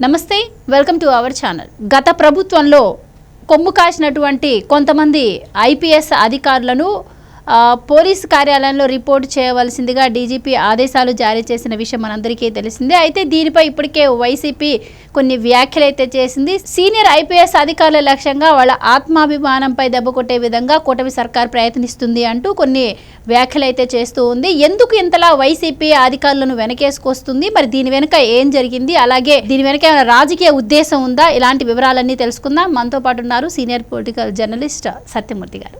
నమస్తే welcome to our channel గత ప్రభుత్వంలో కొమ్ము కాసినటువంటి కొంతమంది ఐపీఎస్ అధికారులను పోలీస్ కార్యాలయంలో రిపోర్ట్ చేయవలసిందిగా డీజీపీ ఆదేశాలు జారీ చేసిన విషయం మనందరికీ తెలిసిందే. అయితే దీనిపై ఇప్పటికే వైసీపీ కొన్ని వ్యాఖ్యలు అయితే చేసింది. సీనియర్ ఐపీఎస్ అధికారుల లక్ష్యంగా వాళ్ళ ఆత్మాభిమానంపై దెబ్బ కొట్టే విధంగా కూటమి సర్కార్ ప్రయత్నిస్తుంది అంటూ కొన్ని వ్యాఖ్యలు అయితే చేస్తూ ఉంది. ఎందుకు ఇంతలా వైసీపీ అధికారులను వెనకేసుకొస్తుంది? మరి దీని వెనుక ఏం జరిగింది? అలాగే దీని వెనుక ఏమైనా రాజకీయ ఉద్దేశం ఉందా? ఇలాంటి వివరాలన్నీ తెలుసుకుందాం. మనతో పాటు ఉన్నారు సీనియర్ పొలిటికల్ జర్నలిస్ట్ సత్యమూర్తి గారు.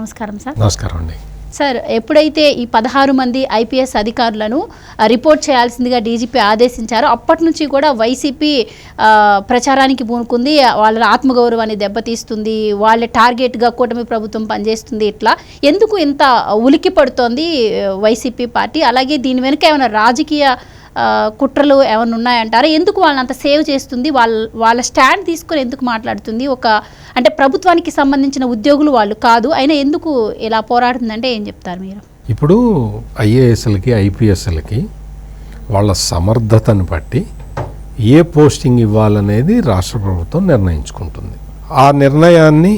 నమస్కారం సార్. నమస్కారం అండి. సార్ ఎప్పుడైతే ఈ పదహారు మంది ఐపీఎస్ అధికారులను రిపోర్ట్ చేయాల్సిందిగా డీజీపీ ఆదేశించారో అప్పటి నుంచి కూడా వైసీపీ ప్రచారానికి పూనుకుంది. వాళ్ళ ఆత్మగౌరవాన్ని దెబ్బతీస్తుంది. వాళ్ళ టార్గెట్గా కూటమి ప్రభుత్వం పనిచేస్తుంది ఇట్లా. ఎందుకు ఇంత ఉలికి పడుతోంది వైసీపీ పార్టీ? అలాగే దీని వెనుక ఏమైనా రాజకీయ కుట్రలు ఏమైనా ఉన్నాయంటారా? ఎందుకు వాళ్ళని అంత సేవ్ చేస్తుంది? వాళ్ళ వాళ్ళ స్టాండ్ తీసుకొని ఎందుకు మాట్లాడుతుంది? ఒక అంటే ప్రభుత్వానికి సంబంధించిన ఉద్యోగులు వాళ్ళు కాదు అయినా ఎందుకు ఇలా పోరాడుతుందంటే ఏం చెప్తారు మీరు? ఇప్పుడు ఐఏఎస్లకి ఐపీఎస్లకి వాళ్ళ సమర్థతను బట్టి ఏ పోస్టింగ్ ఇవ్వాలనేది రాష్ట్ర ప్రభుత్వం నిర్ణయించుకుంటుంది. ఆ నిర్ణయాన్ని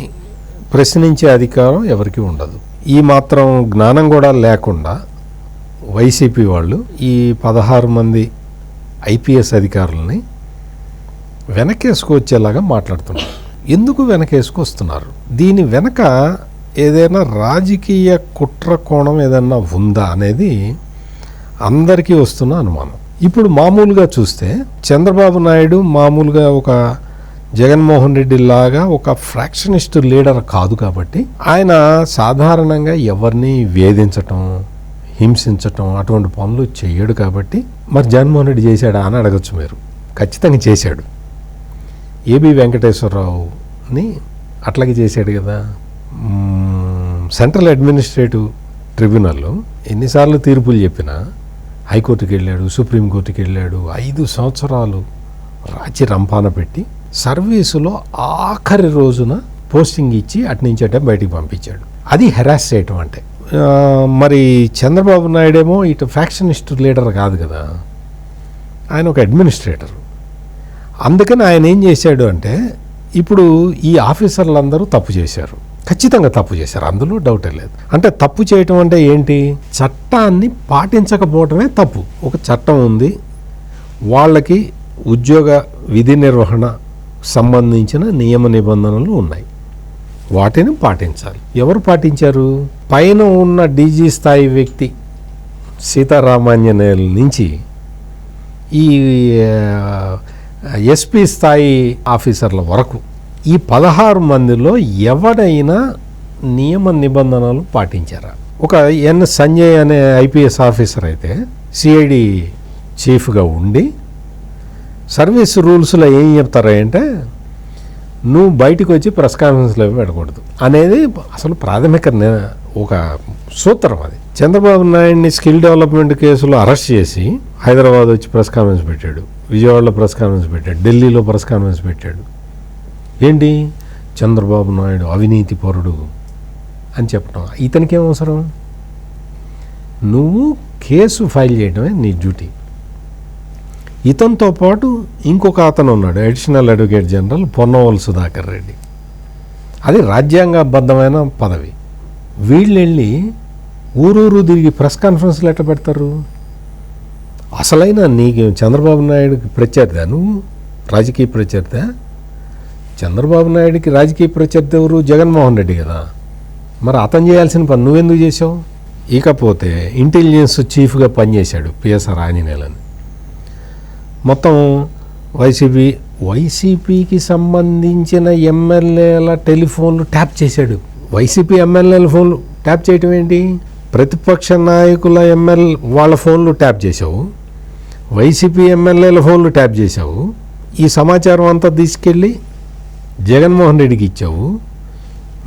ప్రశ్నించే అధికారం ఎవరికి ఉండదు. ఈ మాత్రం జ్ఞానం కూడా లేకుండా వైసీపీ వాళ్ళు ఈ పదహారు మంది ఐపీఎస్ అధికారులని వెనకేసుకొచ్చేలాగా మాట్లాడుతున్నారు. ఎందుకు వెనకేసుకొస్తున్నారు? దీని వెనక ఏదైనా రాజకీయ కుట్ర కోణం ఏదైనా ఉందా అనేది అందరికీ వస్తున్న అనుమానం. ఇప్పుడు మామూలుగా చూస్తే చంద్రబాబు నాయుడు మామూలుగా ఒక జగన్మోహన్ రెడ్డి లాగా ఒక ఫ్రాక్షనిస్ట్ లీడర్ కాదు కాబట్టి ఆయన సాధారణంగా ఎవరిని వేధించటం హింసించటం అటువంటి పనులు చేయడు కాబట్టి మరి జగన్మోహన్ రెడ్డి చేశాడా అని అడగచ్చు మీరు. ఖచ్చితంగా చేశాడు. ఏబి వెంకటేశ్వరరావుని అట్లాగే చేశాడు కదా. సెంట్రల్ అడ్మినిస్ట్రేటివ్ ట్రిబ్యునల్లో ఎన్నిసార్లు తీర్పులు చెప్పినా హైకోర్టుకి వెళ్ళాడు సుప్రీంకోర్టుకి వెళ్ళాడు ఐదు సంవత్సరాలు రాచి రంపాన పెట్టి సర్వీసులో ఆఖరి రోజున పోస్టింగ్ ఇచ్చి అటు నుంచి అటే బయటికి పంపించాడు. అది హెరాస్ చేయటం అంటే. మరి చంద్రబాబు నాయుడేమో ఇటు ఫ్యాక్షనిస్ట్ లీడర్ కాదు కదా. ఆయన ఒక అడ్మినిస్ట్రేటర్. అందుకని ఆయన ఏం చేశాడు అంటే ఇప్పుడు ఈ ఆఫీసర్లందరూ తప్పు చేశారు. ఖచ్చితంగా తప్పు చేశారు. అందులో డౌటే లేదు. అంటే తప్పు చేయటం అంటే ఏంటి? చట్టాన్ని పాటించకపోవటమే తప్పు. ఒక చట్టం ఉంది. వాళ్ళకి ఉద్యోగ విధి నిర్వహణ సంబంధించిన నియమ నిబంధనలు ఉన్నాయి. వాటిని పాటించాలి. ఎవరు పాటించారు? పైన ఉన్న డీజీ స్థాయి వ్యక్తి సీతారామాంజనేయుల నుంచి ఈ ఎస్పీ స్థాయి ఆఫీసర్ల వరకు ఈ పదహారు మందిలో ఎవడైనా నియమ నిబంధనలు పాటించారా? ఒక ఎన్ సంజయ్ అనే ఐపీఎస్ ఆఫీసర్ అయితే సిఐడి చీఫ్గా ఉండి సర్వీస్ రూల్స్లో ఏం చెప్తారంటే నువ్వు బయటకు వచ్చి ప్రెస్ కాన్ఫరెన్స్లో పెట్టకూడదు అనేది అసలు ప్రాథమిక ఒక సూత్రం అది. చంద్రబాబు నాయుడిని స్కిల్ డెవలప్మెంట్ కేసులో అరెస్ట్ చేసి హైదరాబాద్ వచ్చి ప్రెస్ కాన్ఫరెన్స్ పెట్టాడు. విజయవాడలో ప్రెస్ కాన్ఫరెన్స్ పెట్టాడు. ఢిల్లీలో ప్రెస్ కాన్ఫరెన్స్ పెట్టాడు. ఏంటి? చంద్రబాబు నాయుడు అవినీతి పరుడు అని చెప్పడం ఇతనికి ఏం అవసరం? నువ్వు కేసు ఫైల్ చేయడమే నీ డ్యూటీ. ఇతనితో పాటు ఇంకొక అతను ఉన్నాడు additional advocate general Ponnavolu Sudhakar Reddy. అది రాజ్యాంగబద్ధమైన పదవి. వీళ్ళు వెళ్ళి ఊరూరు తిరిగి ప్రెస్ కాన్ఫరెన్స్లు ఎట్లా పెడతారు? అసలైన నీకు చంద్రబాబు నాయుడుకి ప్రత్యర్థి నువ్వు? రాజకీయ ప్రత్యర్థి? చంద్రబాబు నాయుడికి రాజకీయ ప్రత్యర్థి ఎవరు? జగన్మోహన్ రెడ్డి కదా. మరి అతను చేయాల్సిన పని నువ్వెందుకు చేసావు ఇకపోతే ఇంటెలిజెన్స్ చీఫ్గా పనిచేశాడు పిఎస్ఆర్ ఆంజనేయులని. మొత్తం వైసీపీ వైసీపీకి సంబంధించిన ఎమ్మెల్యేల టెలిఫోన్లు ట్యాప్ చేశాడు. వైసీపీ ఎమ్మెల్యేల ఫోన్లు ట్యాప్ చేయటం ఏంటి? ప్రతిపక్ష నాయకుల ఎమ్మెల్ వాళ్ళ ఫోన్లు ట్యాప్ చేసావు వైసీపీ ఎమ్మెల్యేల ఫోన్లు ట్యాప్ చేసావు ఈ సమాచారం అంతా తీసుకెళ్ళి జగన్మోహన్ రెడ్డికి ఇచ్చావు.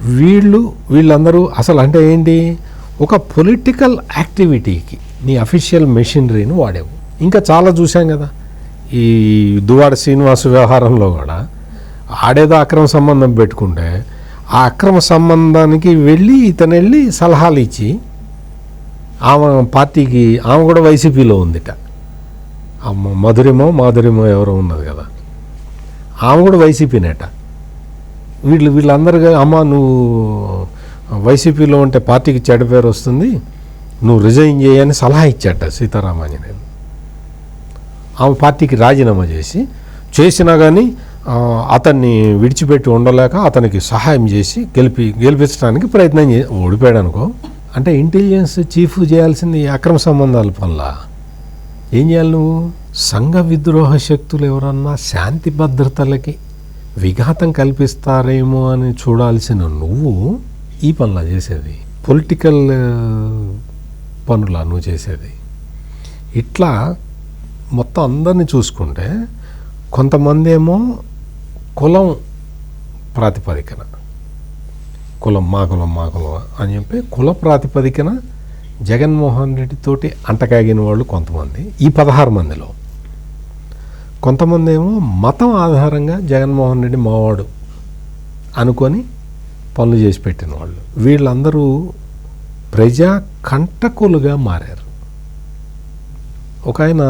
వీళ్ళు వీళ్ళందరూ అసలు అంటే ఏంటి? ఒక పొలిటికల్ యాక్టివిటీకి నీ అఫీషియల్ మెషినరీని వాడావు. ఇంకా చాలా చూసాం కదా. ఈ దువాడ శ్రీనివాస్ వ్యవహారంలో కూడా ఆడేదో అక్రమ సంబంధం పెట్టుకుంటే ఆ అక్రమ సంబంధానికి వెళ్ళి ఇతను వెళ్ళి సలహాలు ఇచ్చి ఆమె పార్టీకి ఆమె కూడా వైసీపీలో ఉందిట. మధురిమో మాధురిమో ఎవరో ఉన్నది కదా. ఆమె కూడా వైసీపీనేట. వీళ్ళు వీళ్ళందరూ అమ్మ నువ్వు వైసీపీలో ఉంటే పార్టీకి చెడ్డ పేరు వస్తుంది నువ్వు రిజైన్ చేయని సలహా ఇచ్చాట సీతారామాంజనేయులు ఆమె పార్టీకి రాజీనామా చేసి చేసినా కానీ అతన్ని విడిచిపెట్టి ఉండలేక అతనికి సహాయం చేసి గెలిపి గెలిపించడానికి ప్రయత్నం చే ఓడిపోయాడు అనుకో అంటే ఇంటెలిజెన్స్ చీఫ్ చేయాల్సింది ఈ అక్రమ సంబంధాల పనుల. ఏం చేయాలి నువ్వు? సంఘ విద్రోహ శక్తులు ఎవరన్నా శాంతి భద్రతలకి విఘాతం కల్పిస్తారేమో అని చూడాల్సిన నువ్వు ఈ పనులా చేసేది. పొలిటికల్ పనులా నువ్వు చేసేది. ఇట్లా మొత్తం అందరినీ చూసుకుంటే కొంతమంది ఏమో కులం ప్రాతిపదికన. కులం మా కులం మా కులం అని చెప్పి కుల ప్రాతిపదికన జగన్మోహన్ రెడ్డితోటి అంటకాగిన వాళ్ళు కొంతమంది ఈ పదహారు మందిలో. కొంతమంది ఏమో మతం ఆధారంగా జగన్మోహన్ రెడ్డి మావాడు అనుకొని పనులు చేసి పెట్టిన వాళ్ళు. వీళ్ళందరూ ప్రజా కంటకులుగా మారారు. ఒక ఆయన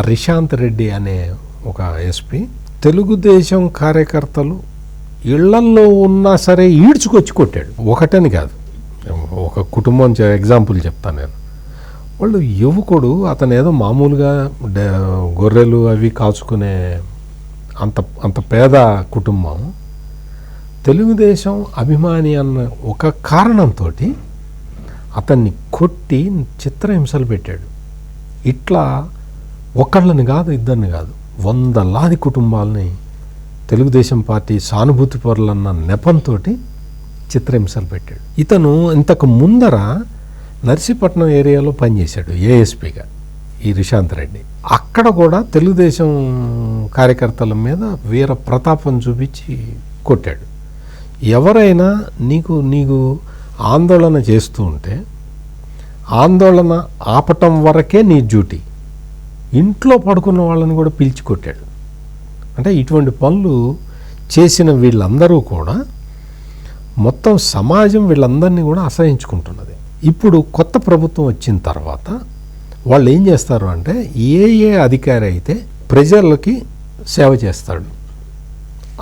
రిశాంత్ రెడ్డి అనే ఒక ఎస్పీ తెలుగుదేశం కార్యకర్తలు ఇళ్ళల్లో ఉన్నా సరే ఈడ్చుకొచ్చి కొట్టాడు. ఒకటని కాదు. ఒక కుటుంబం చె- ఎగ్జాంపుల్ చెప్తాను నేను. వాళ్ళు యువకుడు అతను ఏదో మామూలుగా గొర్రెలు అవి కాచుకునే అంత అంత పేద కుటుంబం. తెలుగుదేశం అభిమాని అన్న ఒక కారణంతో అతన్ని కొట్టి చిత్రహింసలు పెట్టాడు. ఇట్లా ఒకళ్ళని కాదు ఇద్దరిని కాదు. వందలాది కుటుంబాలని తెలుగుదేశం పార్టీ సానుభూతి పరులన్న నెపంతో చిత్రహింసలు పెట్టాడు. ఇతను ఇంతకు ముందర నర్సీపట్నం ఏరియాలో పనిచేశాడు ఏఎస్పీగా ఈ రిషాంత్ రెడ్డి. అక్కడ కూడా తెలుగుదేశం కార్యకర్తల మీద వీర ప్రతాపం చూపించి కొట్టాడు. ఎవరైనా నీకు నీకు ఆందోళన చేస్తూ ఉంటే ఆందోళన ఆపటం వరకే నీ డ్యూటీ. ఇంట్లో పడుకున్న వాళ్ళని కూడా పిలిచి కొట్టాడు. అంటే ఇటువంటి పనులు చేసిన వీళ్ళందరూ కూడా మొత్తం సమాజం వీళ్ళందరినీ కూడా అసహించుకుంటున్నది. ఇప్పుడు కొత్త ప్రభుత్వం వచ్చిన తర్వాత వాళ్ళు ఏం చేస్తారు అంటే ఏ ఏ అధికారి అయితే ప్రజలకి సేవ చేస్తాడు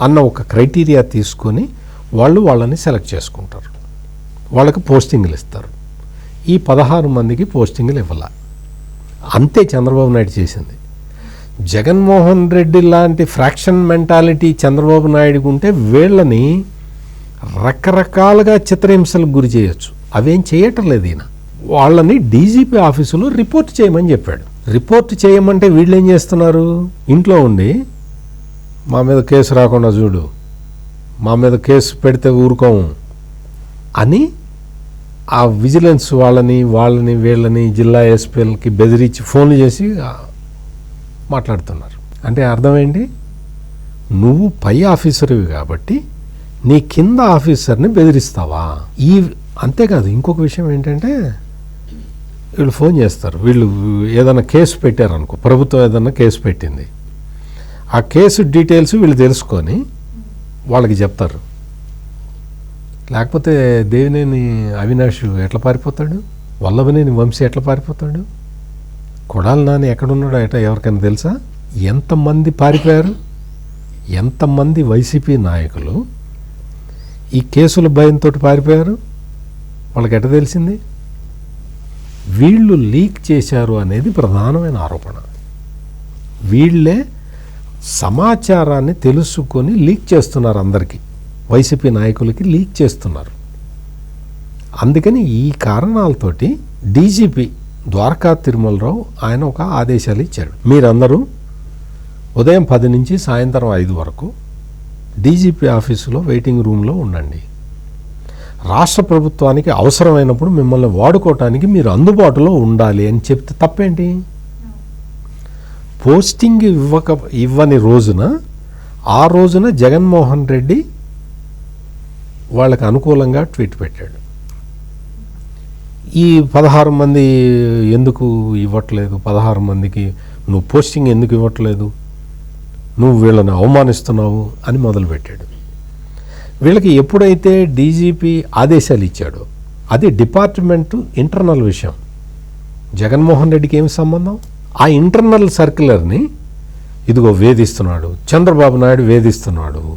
అన్న ఒక క్రైటీరియా తీసుకొని వాళ్ళు వాళ్ళని సెలెక్ట్ చేసుకుంటారు. వాళ్ళకి పోస్టింగ్లు ఇస్తారు. ఈ పదహారు మందికి పోస్టింగ్లు ఇవ్వాలి. అంతే చంద్రబాబు నాయుడు చేసింది. జగన్మోహన్ రెడ్డి లాంటి ఫ్రాక్షన్ మెంటాలిటీ చంద్రబాబు నాయుడుకు ఉంటే వీళ్ళని రకరకాలుగా చిత్రహింసలకు గురి చేయొచ్చు. అవేం చేయటం లేదు ఈయన. వాళ్ళని డీజీపీ ఆఫీసులో రిపోర్ట్ చేయమని చెప్పాడు. రిపోర్ట్ చేయమంటే వీళ్ళు ఏం చేస్తున్నారు? ఇంట్లో ఉండి మా మీద కేసు రాకుండా చూడు. మా మీద కేసు పెడితే ఊరుకోము. అని ఆ విజిలెన్స్ వాళ్ళని వాళ్ళని వీళ్ళని జిల్లా ఎస్పీలకి బెదిరించి ఫోన్లు చేసి మాట్లాడుతున్నారు. అంటే అర్థమేంటి నువ్వు పై ఆఫీసర్వి కాబట్టి నీ కింద ఆఫీసర్ని బెదిరిస్తావా? ఈ అంతేకాదు ఇంకొక విషయం ఏంటంటే వీళ్ళు ఫోన్ చేస్తారు. వీళ్ళు ఏదైనా కేసు పెట్టారనుకో ప్రభుత్వం ఏదైనా కేసు పెట్టింది. ఆ కేసు డీటెయిల్స్ వీళ్ళు తెలుసుకొని వాళ్ళకి చెప్తారు. లేకపోతే దేవినేని అవినాష్ ఎట్లా పారిపోతాడు? వల్లభనేని వంశీ ఎట్లా పారిపోతాడు? కొడాలి నాని ఎక్కడున్నాడో ఎట ఎవరికైనా తెలుసా? ఎంతమంది పారిపోయారు? ఎంతమంది వైసీపీ నాయకులు ఈ కేసుల భయంతో పారిపోయారు? వాళ్ళకి ఎట తెలిసింది? వీళ్ళు లీక్ చేశారు అనేది ప్రధానమైన ఆరోపణ. వీళ్ళే సమాచారాన్ని తెలుసుకొని లీక్ చేస్తున్నారు అందరికీ. వైసీపీ నాయకులకి లీక్ చేస్తున్నారు. అందుకని ఈ కారణాలతోటి డీజీపీ ద్వారకా తిరుమలరావు ఆయన ఒక ఆదేశాలు ఇచ్చాడు. మీరందరూ ఉదయం పది నుంచి సాయంత్రం ఐదు వరకు డీజీపీ ఆఫీసులో వెయిటింగ్ రూమ్లో ఉండండి. రాష్ట్ర ప్రభుత్వానికి అవసరమైనప్పుడు మిమ్మల్ని వాడుకోవటానికి మీరు అందుబాటులో ఉండాలి అని చెప్తే తప్పేంటి? పోస్టింగ్ ఇవ్వక ఇవ్వని రోజున ఆ రోజున జగన్మోహన్ రెడ్డి వాళ్ళకి అనుకూలంగా ట్వీట్ పెట్టాడు. ఈ పదహారు మంది ఎందుకు ఇవ్వట్లేదు? పదహారు మందికి నువ్వు పోస్టింగ్ ఎందుకు ఇవ్వట్లేదు? నువ్వు వీళ్ళని అవమానిస్తున్నావు అని మొదలుపెట్టాడు వీళ్ళకి ఎప్పుడైతే డీజీపీ ఆదేశాలు ఇచ్చాడో అది డిపార్ట్మెంటు ఇంటర్నల్ విషయం. జగన్మోహన్ రెడ్డికి ఏమి సంబంధం? ఆ ఇంటర్నల్ సర్క్యులర్ని ఇదిగో వేధిస్తున్నాడు చంద్రబాబు నాయుడు వేధిస్తున్నాడు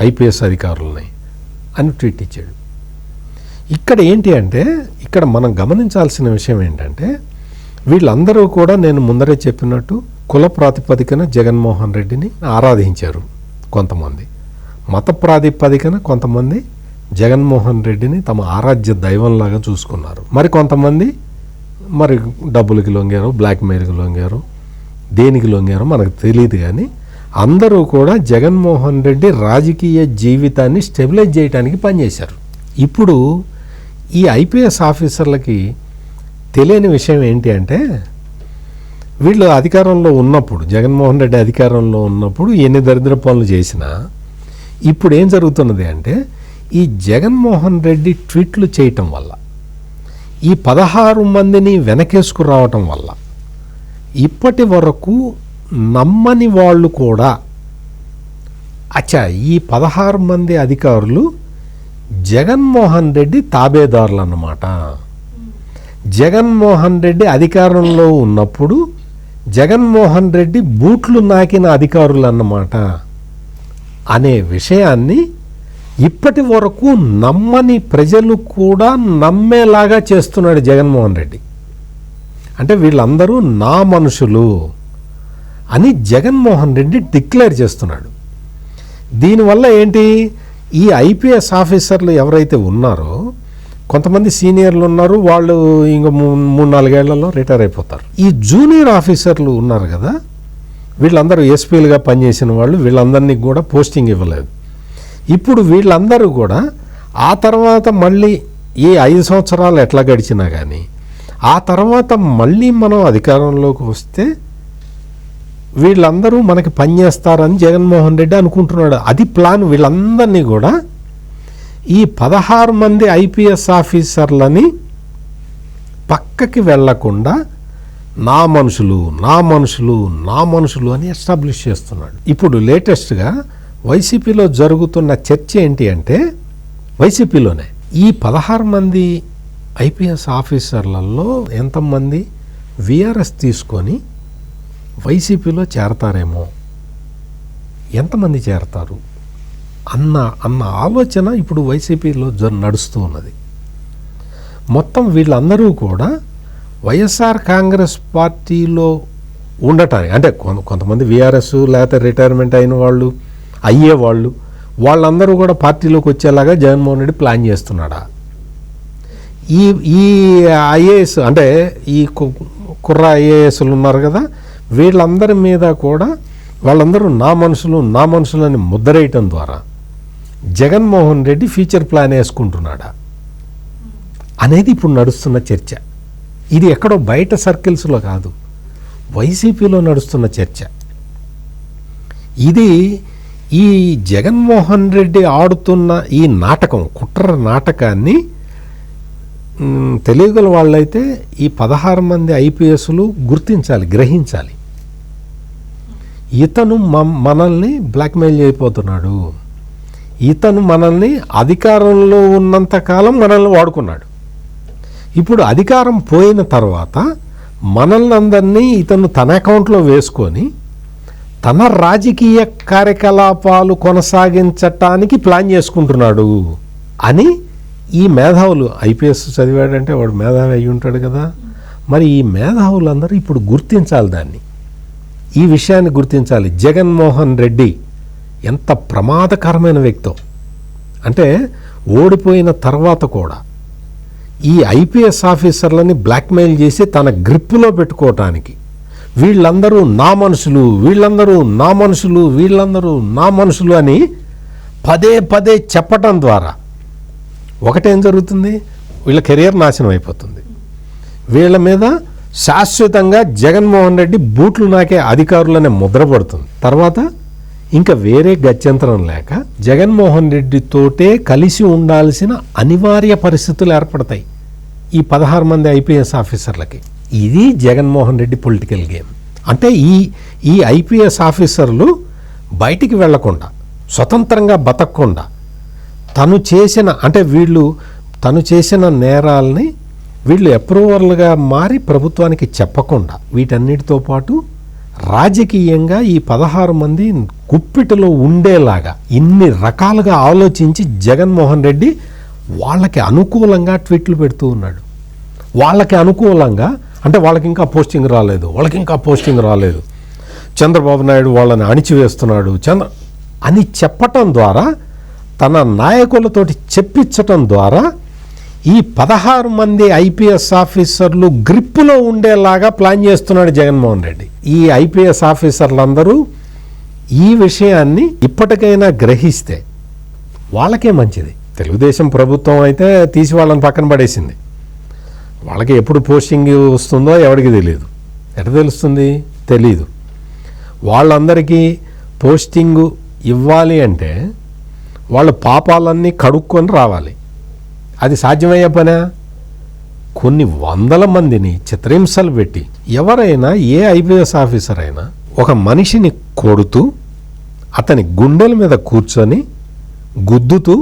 ఐపీఎస్ అధికారులని. అని ట్వీట్ ఇచ్చాడు. ఇక్కడ ఏంటి అంటే ఇక్కడ మనం గమనించాల్సిన విషయం ఏంటంటే వీళ్ళందరూ కూడా నేను ముందరే చెప్పినట్టు కుల ప్రాతిపదికన జగన్మోహన్ రెడ్డిని ఆరాధించారు కొంతమంది. మత ప్రాతిపదికన కొంతమంది జగన్మోహన్ రెడ్డిని తమ ఆరాధ్య దైవంలాగా చూసుకున్నారు. మరి కొంతమంది మరి డబ్బులకి లొంగారు బ్లాక్మెయిల్కి లొంగారు దేనికి లొంగారో మనకు తెలియదు కానీ అందరూ కూడా జగన్మోహన్ రెడ్డి రాజకీయ జీవితాన్ని స్టెబిలైజ్ చేయడానికి పనిచేశారు. ఇప్పుడు ఈ ఐపీఎస్ ఆఫీసర్లకి తెలియని విషయం ఏంటి అంటే వీళ్ళు అధికారంలో ఉన్నప్పుడు జగన్మోహన్ రెడ్డి అధికారంలో ఉన్నప్పుడు ఎన్ని దరిద్ర పనులు చేసినా ఇప్పుడు ఏం జరుగుతున్నది అంటే ఈ జగన్మోహన్ రెడ్డి ట్వీట్లు చేయటం వల్ల ఈ పదహారు మందిని వెనకేసుకురావటం వల్ల ఇప్పటి వరకు నమ్మని వాళ్ళు కూడా. అచ్చా ఈ పదహారు మంది అధికారులు జగన్మోహన్ రెడ్డి తాబేదారులు అన్నమాట జగన్మోహన్ రెడ్డి అధికారంలో ఉన్నప్పుడు జగన్మోహన్ రెడ్డి బూట్లు నాకిన అధికారులు అన్నమాట అనే విషయాన్ని ఇప్పటి వరకు నమ్మని ప్రజలు కూడా నమ్మేలాగా చేస్తున్నాడు జగన్మోహన్ రెడ్డి. అంటే వీళ్ళందరూ నా మనుషులు. అని జగన్మోహన్ రెడ్డి డిక్లేర్ చేస్తున్నాడు. దీనివల్ల ఏంటి? ఈ ఐపీఎస్ ఆఫీసర్లు ఎవరైతే ఉన్నారో కొంతమంది సీనియర్లు ఉన్నారు వాళ్ళు ఇంకో మూ- మూడు నాలుగేళ్ళలో రిటైర్ అయిపోతారు. ఈ జూనియర్ ఆఫీసర్లు ఉన్నారు కదా వీళ్ళందరూ ఎస్పీలుగా పనిచేసిన వాళ్ళు వీళ్ళందరినీ కూడా పోస్టింగ్ ఇవ్వలేదు. ఇప్పుడు వీళ్ళందరూ కూడా ఆ తర్వాత మళ్ళీ ఈ ఐదు సంవత్సరాలు ఎట్లా గడిచినా కానీ ఆ తర్వాత మళ్ళీ మనం అధికారంలోకి వస్తే వీళ్ళందరూ మనకి పనిచేస్తారని జగన్మోహన్ రెడ్డి అనుకుంటున్నాడు. అది ప్లాన్ వీళ్ళందరినీ కూడా ఈ పదహారు మంది ఐపీఎస్ ఆఫీసర్లని పక్కకి వెళ్ళకుండా నా మనుషులు నా మనుషులు నా మనుషులు అని ఎస్టాబ్లిష్ చేస్తున్నాడు. ఇప్పుడు లేటెస్ట్గా వైసీపీలో జరుగుతున్న చర్చ ఏంటి అంటే వైసీపీలోనే ఈ పదహారు మంది ఐపీఎస్ ఆఫీసర్లలో ఎంతమంది విఆర్ఎస్ తీసుకొని వైసీపీలో చేరతారేమో? ఎంతమంది చేరతారు? అన్న అన్న ఆలోచన ఇప్పుడు వైసీపీలో జ నడుస్తూ ఉన్నది. మొత్తం వీళ్ళందరూ కూడా వైఎస్ఆర్ కాంగ్రెస్ పార్టీలో ఉండటానికి అంటే కొంతమంది విఆర్ఎస్ లేకపోతే రిటైర్మెంట్ అయిన వాళ్ళు అయ్యే వాళ్ళు వాళ్ళందరూ కూడా పార్టీలోకి వచ్చేలాగా జగన్మోహన్ రెడ్డి ప్లాన్ చేస్తున్నాడా? ఈ ఈ ఐఏఎస్ అంటే ఈ కు- కుర్ర ఐఏఎస్లు ఉన్నారు కదా వీళ్ళందరి మీద కూడా వాళ్ళందరూ నా మనుషులు నా మనుషులని ముద్దరేయటం ద్వారా జగన్మోహన్ రెడ్డి ఫ్యూచర్ ప్లాన్ వేసుకుంటున్నాడా? అనేది ఇప్పుడు నడుస్తున్న చర్చ. ఇది ఎక్కడో బయట సర్కిల్స్లో కాదు. వైసీపీలో నడుస్తున్న చర్చ. ఇది ఈ జగన్మోహన్ రెడ్డి ఆడుతున్న ఈ నాటకం కుట్ర నాటకాన్ని తెలియగల వాళ్ళైతే ఈ పదహారు మంది ఐపీఎస్లు గుర్తించాలి గ్రహించాలి. ఇతను మనల్ని బ్లాక్మెయిల్ చేయబోతున్నాడు. ఇతను మనల్ని అధికారంలో ఉన్నంత కాలం మనల్ని వాడుకున్నాడు. ఇప్పుడు అధికారం పోయిన తర్వాత మనల్ని అందరినీ ఇతను తన అకౌంట్లో వేసుకొని తన రాజకీయ కార్యకలాపాలు కొనసాగించటానికి ప్లాన్ చేసుకుంటున్నాడు అని ఈ మేధావులు ఐపీఎస్ చదివాడంటే వాడు మేధావి అయి ఉంటాడు కదా. మరి ఈ మేధావులందరూ ఇప్పుడు గుర్తించాలి దాన్ని. ఈ విషయాన్ని గుర్తించాలి. జగన్మోహన్ రెడ్డి ఎంత ప్రమాదకరమైన వ్యక్తో. అంటే ఓడిపోయిన తర్వాత కూడా ఈ ఐపీఎస్ ఆఫీసర్లని బ్లాక్మెయిల్ చేసి తన గ్రిప్పులో పెట్టుకోవటానికి వీళ్ళందరూ నా మనుషులు వీళ్ళందరూ నా మనుషులు వీళ్ళందరూ నా మనుషులు అని పదే పదే చెప్పటం ద్వారా ఒకటేం జరుగుతుంది? వీళ్ళ కెరియర్ నాశనం అయిపోతుంది. వీళ్ళ మీద శాశ్వతంగా జగన్మోహన్ రెడ్డి బూట్లు నాకే అధికారులనే ముద్ర పడుతుంది. తర్వాత ఇంకా వేరే గత్యంతరం లేక జగన్మోహన్ రెడ్డితోటే కలిసి ఉండాల్సిన అనివార్య పరిస్థితులు ఏర్పడతాయి. ఈ పదహారు మంది ఐపీఎస్ ఆఫీసర్లకి. ఇది జగన్మోహన్ రెడ్డి పొలిటికల్ గేమ్. అంటే ఈ ఈ ఐపీఎస్ ఆఫీసర్లు బయటికి వెళ్ళకుండా స్వతంత్రంగా బతకకుండా తను చేసిన అంటే వీళ్ళు తను చేసిన నేరాలని వీళ్ళు అప్రూవర్లుగా మారి ప్రభుత్వానికి చెప్పకుండా వీటన్నిటితో పాటు రాజకీయంగా ఈ పదహారు మంది గుప్పిటలో ఉండేలాగా ఇన్ని రకాలుగా ఆలోచించి జగన్మోహన్ రెడ్డి వాళ్ళకి అనుకూలంగా ట్వీట్లు పెడుతూ ఉన్నాడు. వాళ్ళకి అనుకూలంగా అంటే వాళ్ళకి ఇంకా పోస్టింగ్ రాలేదు వాళ్ళకి ఇంకా పోస్టింగ్ రాలేదు. చంద్రబాబు నాయుడు వాళ్ళని అణిచివేస్తున్నాడు. చంద్ర అని చెప్పటం ద్వారా తన నాయకులతోటి చెప్పించటం ద్వారా ఈ పదహారు మంది ఐపీఎస్ ఆఫీసర్లు గ్రిప్పులో ఉండేలాగా ప్లాన్ చేస్తున్నాడు జగన్మోహన్ రెడ్డి. ఈ ఐపీఎస్ ఆఫీసర్లందరూ ఈ విషయాన్ని ఇప్పటికైనా గ్రహిస్తే వాళ్ళకే మంచిది. తెలుగుదేశం ప్రభుత్వం అయితే తీసి వాళ్ళని పక్కన పడేసింది. వాళ్ళకి ఎప్పుడు పోస్టింగ్ వస్తుందో ఎవరికి తెలియదు ఎట తెలుస్తుంది? తెలీదు. వాళ్ళందరికీ పోస్టింగ్ ఇవ్వాలి అంటే వాళ్ళ పాపాలన్నీ కడుక్కొని రావాలి. అది సాధ్యమయ్యే పనా? కొన్ని వందల మందిని చిత్రహింసలు పెట్టి ఎవరైనా ఏ ఐపీఎస్ ఆఫీసర్ అయినా ఒక మనిషిని కొడుతూ అతని గుండెల మీద కూర్చొని గుద్దుతూ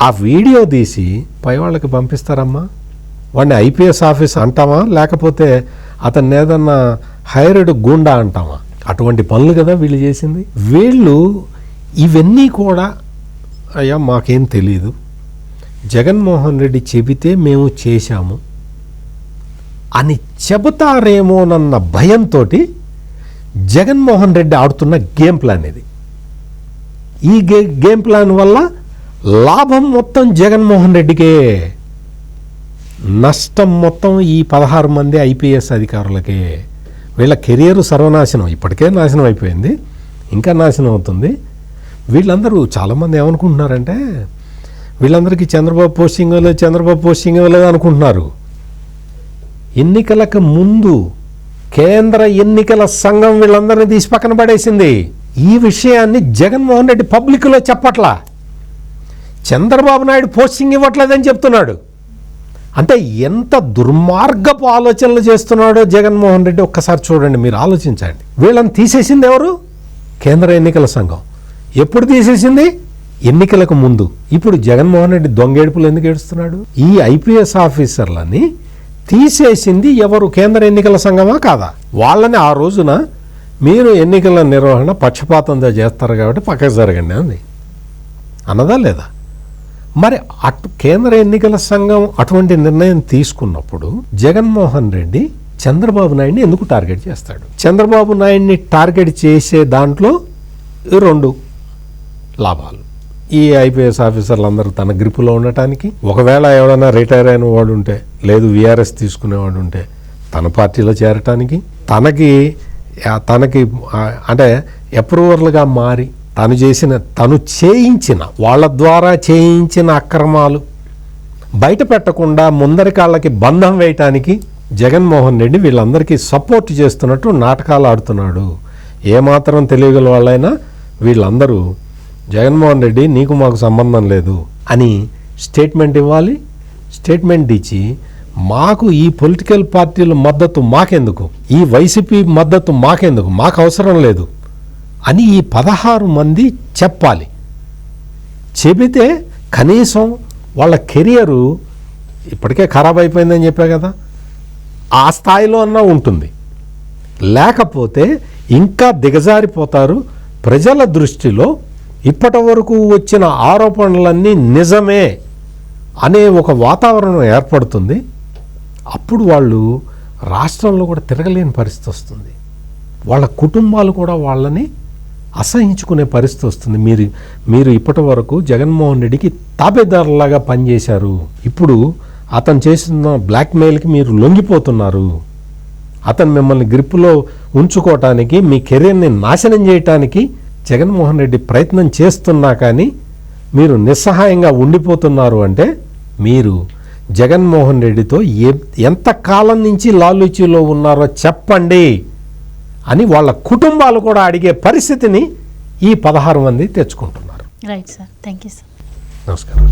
ఆ వీడియో తీసి పై వాళ్ళకి పంపిస్తారమ్మా? వాడిని ఐపీఎస్ ఆఫీస్ అంటామా లేకపోతే అతన్ని ఏదన్నా హైర్డ్ గుండా అంటామా అటువంటి పనులు కదా వీళ్ళు చేసింది. వీళ్ళు ఇవన్నీ కూడా అయ్యా మాకేం తెలియదు జగన్మోహన్ రెడ్డి చెబితే మేము చేశాము. అని చెబుతారేమోనన్న భయంతో జగన్మోహన్ రెడ్డి ఆడుతున్న గేమ్ ప్లాన్ ఇది. ఈ గే గేమ్ ప్లాన్ వల్ల లాభం మొత్తం జగన్మోహన్ రెడ్డికే. నష్టం మొత్తం ఈ పదహారు మంది ఐపీఎస్ అధికారులకే. వీళ్ళ కెరియర్ సర్వనాశనం ఇప్పటికే నాశనం అయిపోయింది. ఇంకా నాశనం అవుతుంది. వీళ్ళందరూ చాలామంది ఏమనుకుంటున్నారంటే వీళ్ళందరికీ చంద్రబాబు పోస్టింగ్ ఇవ్వలేదు చంద్రబాబు పోస్టింగ్ ఇవ్వలేదు అనుకుంటున్నారు. ఎన్నికలకు ముందు కేంద్ర ఎన్నికల సంఘం వీళ్ళందరినీ తీసి పక్కన పడేసింది. ఈ విషయాన్ని జగన్మోహన్ రెడ్డి పబ్లిక్లో చెప్పట్లా. చంద్రబాబు నాయుడు పోస్టింగ్ ఇవ్వట్లేదని చెప్తున్నాడు. అంటే ఎంత దుర్మార్గపు ఆలోచనలు చేస్తున్నాడో జగన్మోహన్ రెడ్డి ఒక్కసారి చూడండి మీరు ఆలోచించండి. వీళ్ళని తీసేసింది ఎవరు? కేంద్ర ఎన్నికల సంఘం. ఎప్పుడు తీసేసింది? ఎన్నికలకు ముందు ఇప్పుడు జగన్మోహన్ రెడ్డి దొంగేడుపులు ఎందుకు ఏడుస్తున్నాడు? ఈ ఐపీఎస్ ఆఫీసర్లని తీసేసింది ఎవరు? కేంద్ర ఎన్నికల సంఘమా కాదా? వాళ్ళని ఆ రోజున మీరు ఎన్నికల నిర్వహణ పక్షపాతంతో చేస్తారు కాబట్టి పక్కకు జరగండి అంది. అన్నదా లేదా? మరి అటు కేంద్ర ఎన్నికల సంఘం అటువంటి నిర్ణయం తీసుకున్నప్పుడు జగన్మోహన్ రెడ్డి చంద్రబాబు నాయుడిని ఎందుకు టార్గెట్ చేస్తాడు? చంద్రబాబు నాయుడిని టార్గెట్ చేసే దాంట్లో రెండు లాభాలు. ఈ ఐపీఎస్ ఆఫీసర్లు అందరూ తన గ్రిప్పులో ఉండటానికి ఒకవేళ ఎవరైనా రిటైర్ అయిన వాడు ఉంటే లేదు విఆర్ఎస్ తీసుకునేవాడు ఉంటే తన పార్టీలో చేరటానికి తనకి తనకి అంటే అప్రూవర్లుగా మారి తను చేసిన తను చేయించిన వాళ్ళ ద్వారా చేయించిన అక్రమాలు బయట పెట్టకుండా ముందరి కాళ్ళకి బంధం వేయటానికి జగన్మోహన్ రెడ్డి వీళ్ళందరికీ సపోర్ట్ చేస్తున్నట్టు నాటకాలు ఆడుతున్నాడు. ఏమాత్రం తెలియగల వాళ్ళైనా వీళ్ళందరూ జగన్మోహన్ రెడ్డి నీకు మాకు సంబంధం లేదు అని స్టేట్మెంట్ ఇవ్వాలి. స్టేట్మెంట్ ఇచ్చి మాకు ఈ పొలిటికల్ పార్టీల మద్దతు మాకెందుకు? ఈ వైసీపీ మద్దతు మాకెందుకు? మాకు అవసరం లేదు అని ఈ పదహారు మంది చెప్పాలి. చెబితే కనీసం వాళ్ళ కెరియరు ఇప్పటికే ఖరాబ్ అయిపోయిందని చెప్పా కదా. ఆ స్థాయిలో అన్నా ఉంటుంది. లేకపోతే ఇంకా దిగజారిపోతారు ప్రజల దృష్టిలో ఇప్పటి వరకు వచ్చిన ఆరోపణలన్నీ నిజమే అనే ఒక వాతావరణం ఏర్పడుతుంది. అప్పుడు వాళ్ళు రాష్ట్రంలో కూడా తిరగలేని పరిస్థితి వస్తుంది. వాళ్ళ కుటుంబాలు కూడా వాళ్ళని అసహించుకునే పరిస్థితి వస్తుంది. మీరు మీరు ఇప్పటి వరకు జగన్మోహన్ రెడ్డికి తాబేదారులాగా పనిచేశారు. ఇప్పుడు అతను చేసిన బ్లాక్మెయిల్కి మీరు లొంగిపోతున్నారు. అతను మిమ్మల్ని గ్రిప్పులో ఉంచుకోవటానికి మీ కెరీర్ని నాశనం చేయటానికి జగన్మోహన్ రెడ్డి ప్రయత్నం చేస్తున్నా కానీ మీరు నిస్సహాయంగా ఉండిపోతున్నారు అంటే మీరు జగన్మోహన్ రెడ్డితో ఏ ఎంత కాలం నుంచి లాలూచీలో ఉన్నారో చెప్పండి అని వాళ్ళ కుటుంబాలు కూడా అడిగే పరిస్థితిని ఈ పదహారు మంది తెచ్చుకుంటున్నారు. Right sir thank you sir నమస్కారం.